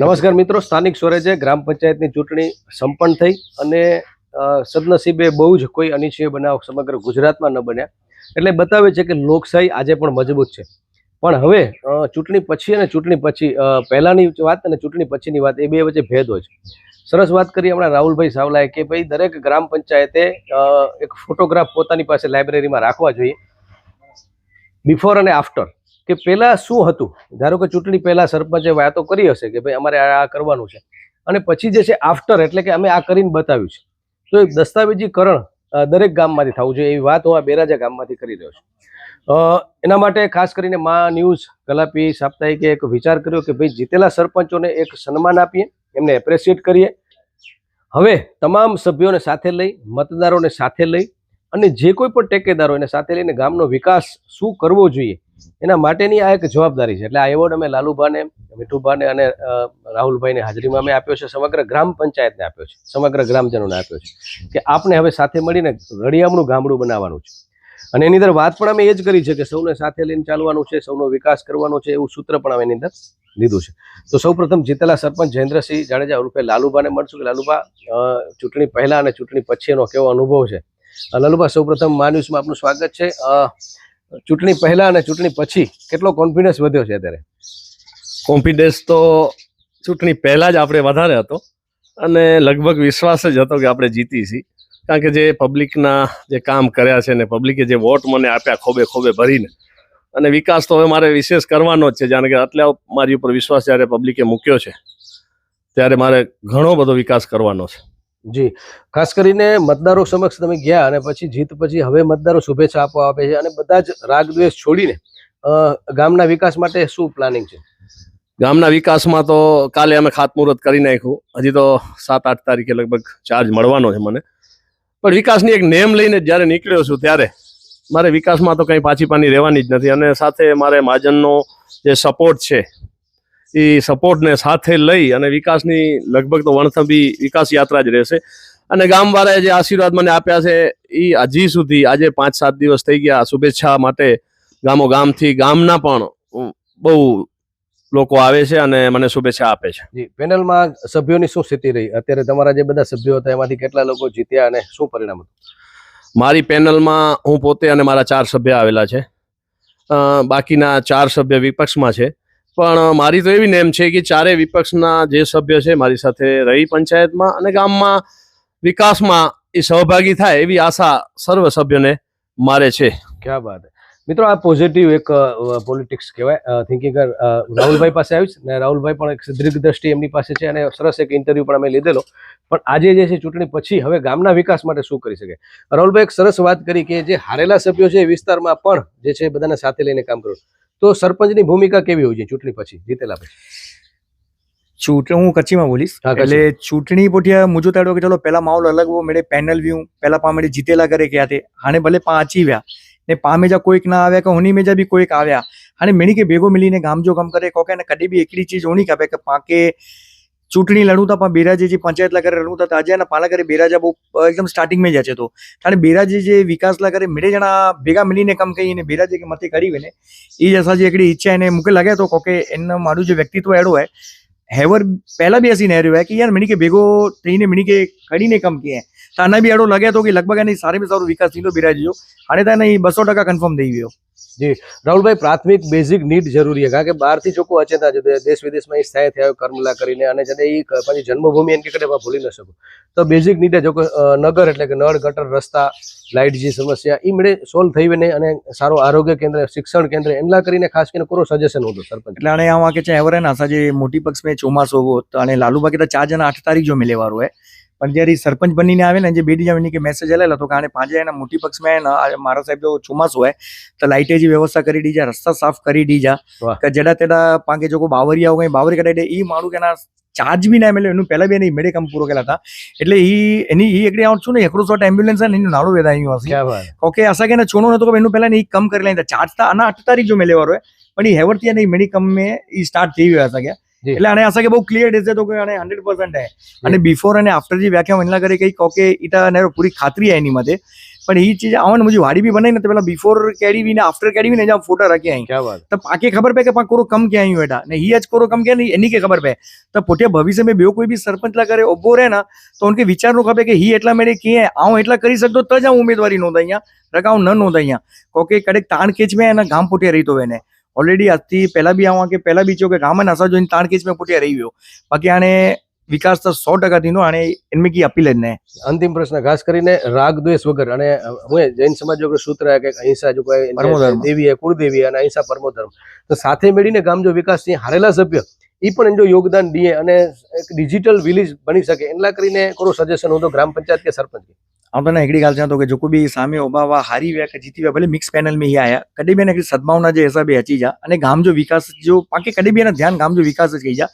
નમસ્કાર મિત્રો, સ્થાનિક સ્વરાજ્ય ગ્રામ પંચાયતની ચૂંટણી સંપન્ન થઈ અને સદનસીબે બહુ જ કોઈ અનિચ્છનીય બનાવ સમગ્ર ગુજરાતમાં ન બન્યા. એટલે બતાવે છે કે લોકશાહી આજે પણ મજબૂત છે. પણ હવે ચૂંટણી પછી અને ચૂંટણી પછી પહેલાંની વાત અને ચૂંટણી પછીની વાત એ બે વચ્ચે ભેદ હોય છે. સરસ વાત કરી હમણાં રાહુલભાઈ સાવલાએ કે ભાઈ, દરેક ગ્રામ પંચાયતે એક ફોટોગ્રાફ પોતાની પાસે લાઇબ્રેરીમાં રાખવા જોઈએ. બિફોર અને આફ્ટર. કે પહેલાં શું હતું? ધારો કે ચૂંટણી પહેલા સરપંચે વાતો કરી હશે કે ભાઈ અમારે આ કરવાનું છે. અને પછી જે છે આફ્ટર એટલે કે અમે આ કરીને બતાવ્યું છે. તો એ દસ્તાવેજીકરણ દરેક ગામમાંથી થવું જોઈએ એવી વાત હું આ બેરાજા ગામમાંથી કરી રહ્યો છું. એના માટે ખાસ કરીને મા ન્યૂઝ, કલાપી, સાપ્તાહિકે એક વિચાર કર્યો કે ભાઈ જીતેલા સરપંચોને એક સન્માન આપીએ, એમને એપ્રિશિએટ કરીએ. હવે તમામ સભ્યોને સાથે લઈ, મતદારોને સાથે લઈ અને જે કોઈ પણ ટેકેદારો એને સાથે લઈને ગામનો વિકાસ શું કરવો જોઈએ એના માટેની આ એક જવાબદારી છે. એટલે આ એવોર્ડ અમે લાલુભાને, મીઠુભાને અને રાહુલભાઈને હાજરીમાં અમે આપ્યો છે. સમગ્ર ગ્રામ પંચાયતને આપ્યો છે. સમગ્ર ગ્રામજનોને આપ્યો છે કે આપને હવે સાથે મળીને રળિયામણું ગામડું બનાવવાનું છે. અને એની અંદર વાત પણ અમે એ જ કરી છે કે સૌને સાથે લઈને ચાલવાનું છે, સૌનો વિકાસ કરવાનો છે એવું સૂત્ર પણ અમે એની અંદર લીધું છે. તો સૌપ્રથમ જીતેલા સરપંચ જયેન્દ્રસિંહ જાડેજા ઉર્ફે લાલુભાને મળશું કે લાલુભા ચૂંટણી પહેલાં અને ચૂંટણી પછીનો કેવો અનુભવ છે? લાલુભા, સૌપ્રથમ મા ન્યૂઝમાં આપનું સ્વાગત છે. ચૂંટણી પહેલા અને ચૂંટણી પછી કેટલો કોન્ફિડન્સ વધ્યો છે અત્યારે? કોન્ફિડન્સ તો ચૂંટણી પહેલા જ આપણે વધારે હતો અને લગભગ વિશ્વાસ જ હતો કે આપણે જીતી છીએ કારણ કે જે પબ્લિકના જે કામ કર્યા છે ને પબ્લિકે જે વોટ મને આપ્યા ખોબે ખોબે ભરીને, અને વિકાસ તો હવે મારે વિશેષ કરવાનો જ છે. જાણે કે આટલા મારી ઉપર વિશ્વાસ જ્યારે પબ્લિકે મૂક્યો છે, ત્યારે મારે ઘણો બધો વિકાસ કરવાનો છે. જી. ખાસ કરીને મતદારો સમક્ષ તમે ગયા અને પછી જીત પછી હવે મતદારો શુભેચ્છા આપવા આપે છે અને બધા જ રાગ દ્વેષ છોડીને ગામના વિકાસ માટે શું પ્લાનિંગ છે? ગામના વિકાસમાં તો કાલે અમે ખાતમુહૂર્ત કરી નાખ્યું. હજી તો સાત આઠ તારીખે લગભગ ચાર્જ મળવાનો છે મને. પણ વિકાસની એક નેમ લઈને જ્યારે નીકળ્યો છું ત્યારે મારે વિકાસમાં તો કંઈ પાછી પાની રહેવાની જ નથી અને સાથે મારે મહાજનનો જે સપોર્ટ છે એ સપોર્ટને સાથે લઈ અને વિકાસની લગભગ તો વણથંભી વિકાસ યાત્રા જ રહેશે. અને ગામવાળાએ જે આશીર્વાદ મને આપ્યા છે એ હજી સુધી આજે પાંચ સાત દિવસ થઈ ગયા શુભેચ્છા માટે ગામો ગામથી ગામના પણ બહુ લોકો આવે છે અને મને શુભેચ્છા આપે છે. જી પેનલમાં સભ્યોની શું સ્થિતિ રહી? અત્યારે તમારા જે બધા સભ્યો હતા એમાંથી કેટલા લોકો જીત્યા અને શું પરિણામ હતું? મારી પેનલમાં હું પોતે અને મારા ચાર સભ્ય આવેલા છે. બાકીના ચાર સભ્ય વિપક્ષમાં છે. પણ મારી તો એવી નેમ છે કે ચારે વિપક્ષના જે સભ્ય છે મારી સાથે રહી પંચાયતમાં અને ગામમાં વિકાસમાં એ સહભાગી થાય એવી આશા સર્વ સભ્યોને મારે છે. ક્યાં વાત મિત્રો, આ પોઝિટિવ એક પોલિટિક્સ કહેવાય. થિંકિંગ રાહુલભાઈ પાસે આવ્યું છે ને રાહુલભાઈ પણ એક દીર્ઘ દ્રષ્ટિ એમની પાસે છે અને સરસ એક ઇન્ટરવ્યુ પણ અમે લીધેલો. પણ આજે જે છે ચૂંટણી પછી હવે ગામના વિકાસ માટે શું કરી શકે? રાહુલભાઈ એક સરસ વાત કરી કે જે હારેલા સભ્યો છે એ વિસ્તારમાં પણ જે છે બધાને સાથે લઈને કામ કરવું. તો સરપંચની ભૂમિકા કેવી હોય છે ચૂંટણી પછી? જીતેલા પછી? ચૂંટણી હું કચ્છીમાં બોલીશ. એટલે ચૂંટણી પોઠિયા મુજબ તાડો કે ચલો પેલા માહોલ અલગ હો મેળે પેનલ વ્યૂ પેલા પામેડે જીતેલા કરે કે આતે હાણે ભલે પાંચી વ્યા ને પામેજા કોઈક ના આવ્યા કે હોની મેજા બી કોઈક આવ્યા. હાણે મેણી કે ભેગો મિલીને ગામજો ગામ કરે કોકે ને કદી બી એકલી ચીજ હોની કાપે કે પાકે ચૂંટણી લડું તા પણ બેરાજી જે પંચાયત લાગરે લડું તા આજે અને પાલા કરે બેરાજા બહુ એકદમ સ્ટાર્ટિંગ મેં જ છે તો. અને બેરાજી જે વિકાસ લાગરે મેળે જણા ભેગા મળીને કામ કહીને બેરાજી કે મતે કરી એ જ અસાજી એકડી ઈચ્છા એને મૂકે લાગે તો કોકે એમનું મારું જે વ્યક્તિત્વ એડો હોય, હેવર પહેલા બી એસી નહેર્યું હોય કે યાર મણી કે ભેગો થઈને મણી કે કરીને કામ કીએ તો આના બી એડો લાગે તો કે લગભગ એની સારી સારો વિકાસ થયો બેરાજીઓ અને તને બસો ટકા કન્ફર્મ થઈ ગયો. રાહુલભાઈ, પ્રાથમિક બેઝિક નીડ જરૂરી છે. કારણ કે બહારથી ચોખ્ખું અચેતા છે. દેશ વિદેશમાં એ સ્થાયી થયા કર્મલા કરીને અને જ્યારે એ પછી જન્મભૂમિ એમ કે ભૂલી ન શકો. તો બેઝિક નીડ જો નગર એટલે કે નળ, ગટર, રસ્તા, લાઇટ જે સમસ્યા એ મળે સોલ્વ થઈ વેને અને સારું આરોગ્ય કેન્દ્ર, શિક્ષણ કેન્દ્ર એમલા કરીને ખાસ કરીને કોરો સજેશન હતું સરપંચ. એટલે આ વાંકે છે એવર ના સાજે મોટી પક્ષ મેં ચોમાસો અને તો આને લાલુબા કે ચાર જણા આઠ તારીખ જો મિલે હોય પણ જ્યારે સરપંચ બનીને આવે ને જે બે ડીજા બની કે મેસેજ આવેલા તો કારણે પાંચ એના મોટી પક્ષ મેં ને આ મારા સાહેબ જો ચોમાસું હોય તો લાઇટે જી વ્યવસ્થા કરી દીજા રસ્તા સાફ કરી દીજા કે જેડા તેડા પાંકે જો બાવરી બાવરિયા હોય બાવરી કઢાઈ દે મારું કે ચાર્જ બી ના મળ્યો એનું પહેલા બી એની મેળે કામ પૂરો કર્યા હતા. એટલે એ એની એ એકડી આવું છું ને એકડો સોટ એમ્બ્યુલન્સ ને એનું નાળું વેદા અહીં હશે. ઓકે આશા કે છોણો નતો કે એનું પહેલા ઈ કમ કરી લેતા ચાર્જ તા આના આઠ તારીખ જો મેં હોય પણ એ હેવરથી નહીં મેડી કમ મેં ઈ સ્ટાર્ટ થઈ ગયા હતા જી. એટલે આને આશા કે બહુ ક્લિયર રહેશે તો કે આને હંડ્રેડ પર્સન્ટ હે અને બિફોર અને આફ્ટર જે વ્યાખ્યા મહિલા કરે કઈ ઓકે ઇટા અને પૂરી ખાતરી હે એની માટે પણ એ ચીજ આવવાનું મુજબ વાડી બી બનાવી ને પેલા બિફોર કેરી બી ને આફ્ટર કેરી બી ને જ્યાં ફોટા રાખ્યા અહીં. તો પાકે ખબર પે કે પા કોરો કમ ક્યાં આવ્યું બેટા ને હિયા જ કોરો કમ ક્યાં નહીં એની કે ખબર પે? તો પોતે ભવિષ્ય મેં બેવ કોઈ બી સરપંચ લા કરે ઊભો રહે ના તો ઉનકે વિચાર નો ખબર કે હી એટલા મેળે કે આવું એટલા કરી શકતો તો જ હું ઉમેદવારી નોંધાઈ અહીંયા રકાઉ ન નોંધાઈ અહીંયા. કોકે કડેક તાણ ખેંચ મેં એના ગામ પોતે રહી તો એને. ઓલરેડી આજથી પહેલાં બી આવા કે પહેલાં બી છો કે ગામ નસા જોઈને તાણ કેસ મેં પૂટ્યા રહી ગયો. બાકી આને વિકાસ તો સો ટકા થીનો આને એનમે કી અપીલ જ ને અંતિમ પ્રશ્ન ખાસ કરીને રાગ દ્વેષ વગર. અને હું જૈન સમાજ જો સૂત્ર કે અહિંસા જો કોઈ. દેવી હે કુળદેવી અને અહિંસા પરમો ધર્મ. તો સાથે મળીને ગામ જો વિકાસથી હારેલા સભ્ય એ પણ એનું જો યોગદાન દીએ અને એક ડિજિટલ વિલેજ બની શકે એટલા કરીને કરો સજેશન હું તો ગ્રામ પંચાયત કે સરપંચ કે. हम तो ना हिकड़ी ॻाल्हि चवां थो की जेको बि साम्हूं उबा हुआ हारी विया की जीती विया भले मिक्स पैनल में ई आया कॾहिं बि हिन हिकिड़ी सद्भावना जे हिसाब सां अची जा अने गाम जो विकास जो पाण खे कॾहिं बि हिन ध्यानु गाम जो विकास कई जा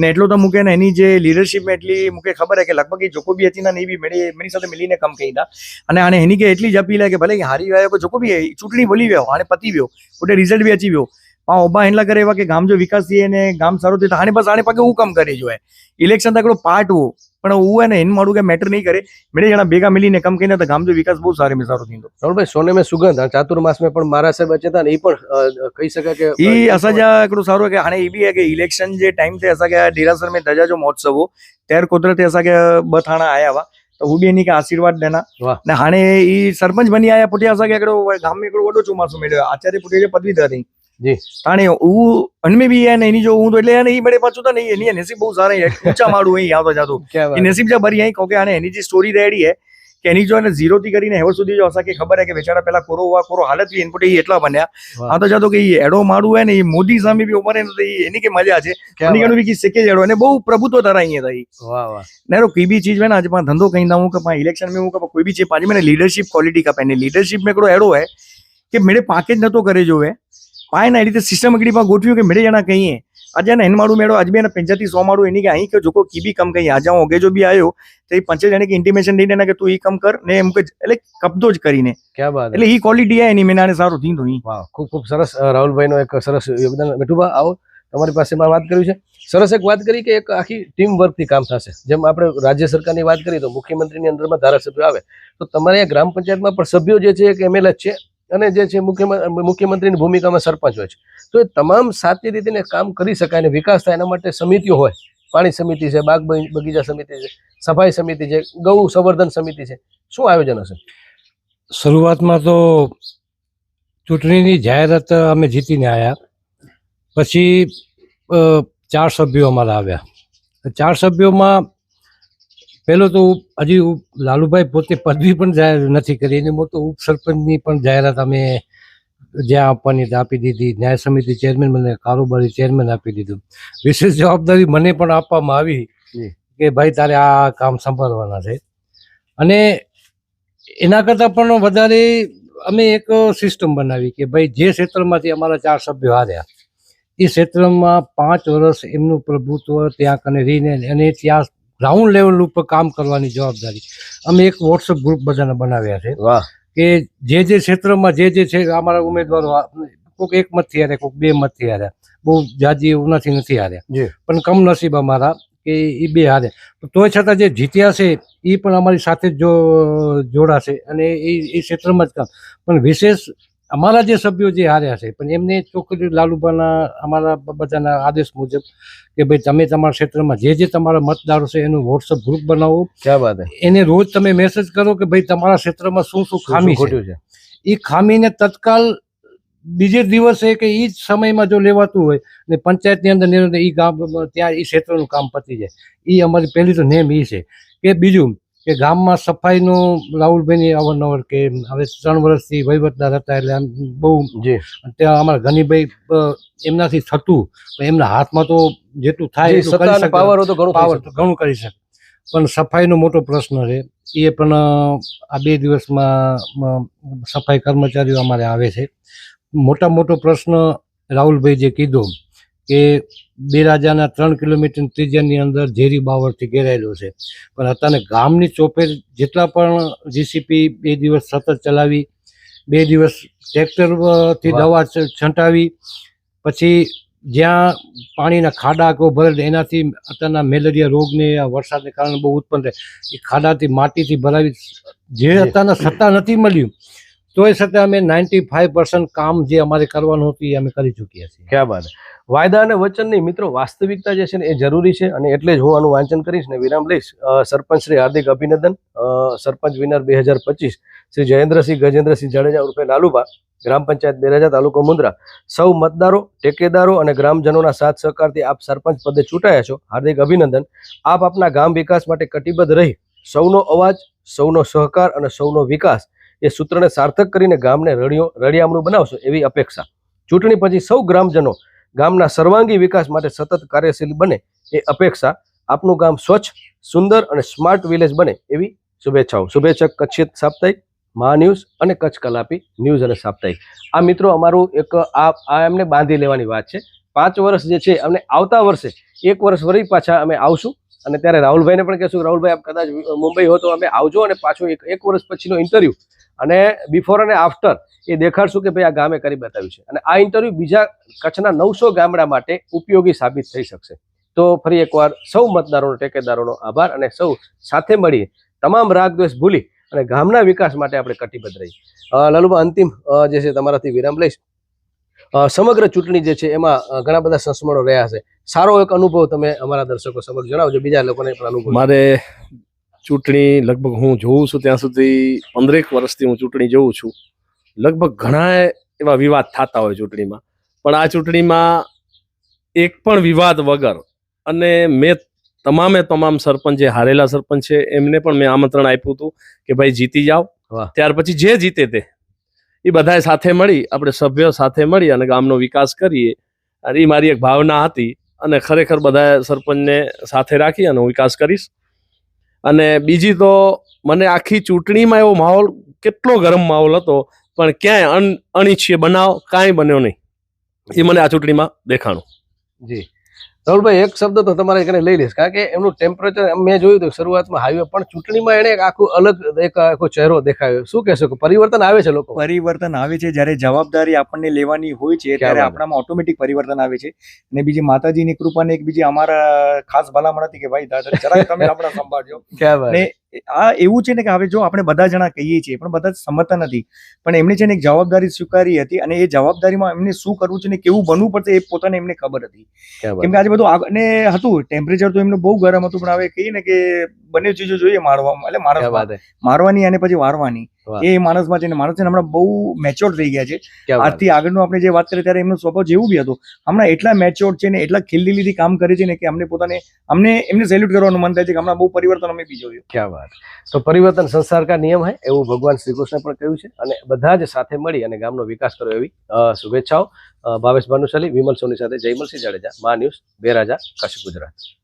ने એટલો તો મૂકે ને એની જે લીડરશિપ में એટલી મૂंखे ख़बर आहे की લગભગ जेको बि अची ना ને बि मेरी मेरी સાથે मिलीને कम कई था અને હાણે એની કે એટલી જ अपील आहे की ભલે હારી विया आहियो जेको बि ચૂંટણી બોલી वियो हाणे पती वियो होॾे रिज़ल्ट बि अची वियो ऐं उबा हिन लाइ करे हुआ की गाम जो विकास थिए ने गाम सारो थिए त हाणे बसि हाणे पॻे हू कमु करे जो आहे इलेक्शन त हिकिड़ो पार्ट हुओ પણ હું એને એને મારું કે મેટર નહીં કરે. મેં જણા ભેગા મિલીને કામ કરીને તો ગામનો વિકાસ બહુ સારી સારો થયો રાહુલભાઈ સોને મેં સુગંધ ચાતુર્માસ મેં પણ મારા સાહેબ હતા ને એ પણ કહી શકાય કે એ અસાજા એકડું સારું કે આને એ બી કે ઇલેક્શન જે ટાઈમ તે અસા કે ડેરાસર મેં ધજા જો મહોત્સવો તેર કોતરતે અસા કે બથાણા આયાવા તો હું બી એની કે આશીર્વાદ દેના. ને હાણે એ સરપંચ બની આયા પોતે અસા કે એકડો ગામ એકડો વડો ચોમાસું મેળ્યો. આચાર્ય પોતે પદવીધર રહી જી. હું અનમે બી એની જો હું તો એટલે એ બડે પાછું તો એની નસીબ બહુ સારા હે ઊંચા માળું અહીં આવતો એ નસીબ જા ભરી અહીં. કહો કે આને એની જે સ્ટોરી રેડી હે કે એની જો એને ઝીરો થી કરીને હેવર સુધી જો હે કે બેચારા પેલા કોરો હોવા કોરો હાલત બી ઇનપુટ એટલા બન્યા. આ તો જાતો કે એડો માળું હે ને એ મોદી સામે બી ઉમરે એની કે મજા છે. એની ગણું બી અને બહુ પ્રભુત્વ તારા અહીંયા થઈ વાહ વાહ. नेरो कोई भी चीज में ना आज पा धंधो कहीं हूँ का इलेक्शन में हूँ का कोई भी चीज पाजी मैंने કે क्वालिटी का पहने लीडरशिप में कड़ो પાયના રીતે સિસ્ટમેટિકમાં ગોઠવ્યું કે મેળે જણા કહીએ. આજે ને હેનમાળું મેળો અજમેર ને પંચાયતી સો માળું એની કે અહીં કે જોકો કીબી કમ કહીએ આજે હું અગેજો બી આવ્યો તો એ પંચાયત એને કે ઇન્ટિમેશન દઈને કે તું એ કમ કર ને એમ કે એટલે કબદો જ કરીને. ક્યાં વાત એટલે એ ક્વોલિટી આ એની મેનાને સારું થયું હતું ખૂબ ખૂબ સરસ રાહુલભાઈનો એક સરસ યોગદાન. બેઠુભા આવો. તમારી પાસે માં વાત કરી છે. સરસ એક વાત કરી કે એક આખી ટીમ વર્કથી કામ થશે. જેમ આપણે રાજ્ય સરકારની વાત કરીએ તો મુખ્યમંત્રીની અંદરમાં ધારાસભ્યો આવે. તો તમારે ગ્રામ પંચાયતમાં પણ સભ્યો જે છે એક એમએલએ છે. અને જે છે મુખ્યમંત્રી મુખ્યમંત્રીની ભૂમિકામાં સરપંચ હોય છે. તો એ તમામ સાચી રીતે કામ કરી શકાય અને વિકાસ થાય એના માટે સમિતિઓ હોય. પાણી સમિતિ છે, બાગ બગીચા સમિતિ છે, સફાઈ સમિતિ છે, ગૌ સંવર્ધન સમિતિ છે. શું આયોજન હશે? શરૂઆતમાં તો ચૂંટણીની જાહેરાત અમે જીતીને આવ્યા પછી ચાર સભ્યો અમારા આવ્યા. ચાર સભ્યોમાં પહેલો તો હજી લાલુભાઈ પોતે પદવી પણ જાહેર નથી કરી. એની મોટો ઉપસરપંચની પણ જાહેરાત અમે જ્યાં આપવાની આપી દીધી. ન્યાય સમિતિ ચેરમેન મને કારોબારી ચેરમેન આપી દીધું. વિશેષ જવાબદારી મને પણ આપવામાં આવી કે ભાઈ તારે આ કામ સંભાળવાના છે. અને એના કરતાં પણ વધારે અમે એક સિસ્ટમ બનાવી કે ભાઈ જે ક્ષેત્રમાંથી અમારા ચાર સભ્યો હાર્યા એ ક્ષેત્રમાં પાંચ વર્ષ એમનું પ્રભુત્વ ત્યાં કને રહીને અને ત્યાં ગ્રાઉન્ડ લેવલ ઉપર કામ કરવાની જવાબદારી. અમે એક વોટ્સઅપ ગ્રુપ બધાને બનાવ્યા છે કે જે જે ક્ષેત્રમાં જે જે છે અમારા ઉમેદવારો કોઈક એક મતથી હાર્યા કોઈક બે મતથી હાર્યા. બહુ જાજી એવું નથી નથી. હાર્યા. પણ કમનસીબ અમારા કે એ બે હારે તોય છતાં જે જીત્યા છે એ પણ અમારી સાથે જ જો જોડાશે અને એ એ ક્ષેત્રમાં જ કામ. પણ વિશેષ અમારા જે સભ્યો જે હાર્યા છે પણ એમને ચોખ્ખી લાલુબાના અમારા બધાના આદેશ મુજબ કે ભાઈ તમે તમારા ક્ષેત્રમાં જે જે તમારા મતદારો છે એનું વોટ્સઅપ ગ્રુપ બનાવો. ક્યાં વાત એને રોજ તમે મેસેજ કરો કે ભાઈ તમારા ક્ષેત્રમાં શું શું ખામી ખોટ્યું છે? એ ખામીને તત્કાલ બીજે દિવસે કે એ જ સમયમાં જો લેવાતું હોય ને પંચાયતની અંદર નિર્ણય એ ગામ ત્યાં એ ક્ષેત્રનું કામ પતી જાય. એ અમારી પહેલી તો નેમ એ છે. કે બીજું કે ગામમાં સફાઈનું રાહુલભાઈની અવારનવાર કે હવે ત્રણ વર્ષથી વહીવટદાર હતા એટલે આમ બહુ જે. ત્યાં અમારા ગનીભાઈ એમનાથી થતું પણ એમના હાથમાં તો જેટલું થાય પાવર તો ઘણું કરી શકે. પણ સફાઈનો મોટો પ્રશ્ન છે. એ પણ આ બે દિવસમાં સફાઈ કર્મચારીઓ અમારે આવે છે. મોટા મોટો પ્રશ્ન રાહુલભાઈ જે કીધો કે બેરાજાના ત્રણ કિલોમીટર ત્રિજ્યાની અંદર ઝેરી બાવળથી ઘેરાયેલો છે. પણ અત્યારે ગામની ચોપેર જેટલા પણ જીસીપી બે દિવસ સતત ચલાવી બે દિવસ ટ્રેક્ટરથી દવા છંટાવી પછી જ્યાં પાણીના ખાડા કો ભરેલ એનાથી અત્યારના મેલેરિયા રોગને આ વરસાદને કારણે બહુ ઉત્પન્ન થાય. એ ખાડાથી માટીથી ભરાવી જે અત્યારના સત્તા નથી મળ્યું તોય છતાં અમે નાઇન્ટી ફાઇવ પર્સન્ટ કામ જે અમારે કરવાનું હતું એ અમે કરી ચૂક્યા છીએ. ક્યાં બાત વાયદા અને વચનની મિત્રો, વાસ્તવિકતા જે છે ને એ જરૂરી છે અને એટલે જ હું આનું વાંચન કરીશ ને વિરામ લઈશ. સરપંચ શ્રી હાર્દિક અભિનંદન સરપંચ વિનર બે હજાર પચીસ, શ્રી જયેન્દ્રસિંહ ગજેન્દ્રસિંહ જાડેજા ઉર્ફે લાલુબા, ગ્રામ પંચાયત બેરાજા, તાલુકો મુન્દ્રા સૌ મતદારો, ટેકેદારો અને ગ્રામજનોના સાથ સહકારથી આપ સરપંચ પદે ચૂંટાયા છો. હાર્દિક અભિનંદન. આપ આપના ગામ વિકાસ માટે કટિબદ્ધ રહી. સૌનો અવાજ, સૌનો સહકાર અને સૌનો વિકાસ એ સૂત્રને સાર્થક કરીને ગામને રળિયો, રળિયામણું બનાવશો એવી અપેક્ષા. ચૂંટણી પછી સૌ ગ્રામજનો ગામના સર્વાંગી વિકાસ માટે સતત કાર્યશીલ બને એ અપેક્ષા આપનું ગામ સ્વચ્છ, સુંદર અને સ્માર્ટ વિલેજ બને એવી શુભેચ્છાઓ. શુભેચ્છક કચ્છિત સાપ્તાહિક મહા ન્યૂઝ અને કચ્છ કલાપી ન્યૂઝ અને સાપ્તાહિક. આ મિત્રો, અમારું એક આ એમને બાંધી લેવાની વાત છે. પાંચ વર્ષ જે છે, અમને આવતા વર્ષે એક વર્ષ વળી પાછા અમે આવશું. અને ત્યારે રાહુલભાઈને પણ કહેશું રાહુલભાઈ, આપ કદાચ મુંબઈ હો તો અમે આવજો અને પાછો એક વર્ષ પછીનો ઇન્ટરવ્યૂ અને બિફોર અને આફ્ટર એ દેખાડશું કે ભાઈ આ ગામે કરી બતાવ્યું છે. અને આ ઇન્ટરવ્યુ બીજા કચ્છના નવસો ગામડા માટે ઉપયોગી સાબિત થઈ શકશે. તો ફરી એકવાર સૌ મતદારોનો ટેકેદારોનો આભાર અને સૌ સાથે મળીએ. તમામ રાગદ્વેષ ભૂલી અને ગામના વિકાસ માટે આપણે કટિબદ્ધ રહીએ. અ, લાલુબા અંતિમ જે છે તમારાથી વિરામ લઈશ. સમગ્ર ચૂંટણી જે છે એમાં ઘણા બધા સંસ્મરણો રહ્યા છે સારો એક અનુભવ તમે અમારા દર્શકો સમક્ષ જણાવજો. બીજા લોકોને પણ અનુભવ મારે ચૂંટણી લગભગ હું જોઉં છું ત્યાં સુધી પંદરેક વર્ષથી હું ચૂંટણી જોઉં છું. લગભગ ઘણા એવા વિવાદ થતા હોય ચૂંટણીમાં. પણ આ ચૂંટણીમાં એક પણ વિવાદ વગર અને મેં તમામે તમામ સરપંચ જે હારેલા સરપંચ છે એમને પણ મેં આમંત્રણ આપ્યું હતું કે ભાઈ જીતી જાઓ. ત્યાર પછી જે જીતે તે. એ બધાએ સાથે મળી આપણે સભ્યો સાથે મળી અને ગામનો વિકાસ કરીએ. અને એ મારી એક ભાવના હતી અને ખરેખર બધા સરપંચને સાથે રાખી અને હું વિકાસ કરીશ. અને બીજી તો મને આખી ચૂંટણીમાં એવો માહોલ કેટલો ગરમ માહોલ હતો પણ ક્યાંય અન અનિચ્છીય બનાવ કાંઈ બન્યો નહીં. એ મને આ ચૂંટણીમાં દેખાણું. જી. રાહુલભાઈ એક શબ્દ તો તમારે કને લઈ લઈશ કારણ કે એમનું ટેમ્પરેચર મેં જોયું હતું શરૂઆતમાં હાઈવે પણ ચૂંટણીમાં એને એક આખું અલગ એક આખો ચહેરો દેખાયો. શું કહેશો કે પરિવર્તન આવે છે લોકો? પરિવર્તન આવે છે. જ્યારે જવાબદારી આપણને લેવાની હોય છે ત્યારે આપણામાં ઓટોમેટિક પરિવર્તન આવે છે. અને બીજી માતાજીની કૃપાને એક બીજી અમારા ખાસ ભલામણ હતી કે ભાઈ દાદા જરાક તમે આપણા સંભાળજો. ને આ એવું છે ને કે હવે જો આપણે બધા જણા કહીએ છીએ પણ બધા સમજતા નથી. પણ એમણે છે ને એક જવાબદારી સ્વીકારી હતી અને એ જવાબદારીમાં એમને શું કરવું છે ને કેવું બનવું પડશે એ પોતાને એમને ખબર હતી. કેમ કે આજે બધું અને હતું ટેમ્પરેચર તો એમનું બહુ ગરમ હતું પણ હવે કહીએ ને કે બંને ચીજો જોઈએ મારવા એટલે હે? મારવાની અને પછી વારવાની. એ માણસમાં છે ને માણસ છે હમણાં બહુ મેચ્યોર થઈ ગયા છે. આજથી આગળનું આપણે જે વાત કરીએ ત્યારે એમનો સ્વભાવ જેવું બી હતો. હમણાં એટલા મેચ્યોર છે ને એટલા ખીલદિલીથી કામ કરે છે ને કે અમને પોતાને અમને એમને સેલ્યુટ કરવાનું મન થાય છે કે હમણાં બહુ પરિવર્તન અમે બી જોયું. ક્યાં વાત તો પરિવર્તન સંસાર કા નિયમ હે? એવું ભગવાન શ્રી કૃષ્ણ પણ કહ્યું છે. અને બધા જ સાથે મળી અને ગામનો વિકાસ કરો એવી શુભેચ્છાઓ. ભાવેશ ભાનુશાલી વિમલ સોની સાથે જયમલસિંહ જાડેજા મા ન્યૂઝ બેરાજા કચ્છ ગુજરાત.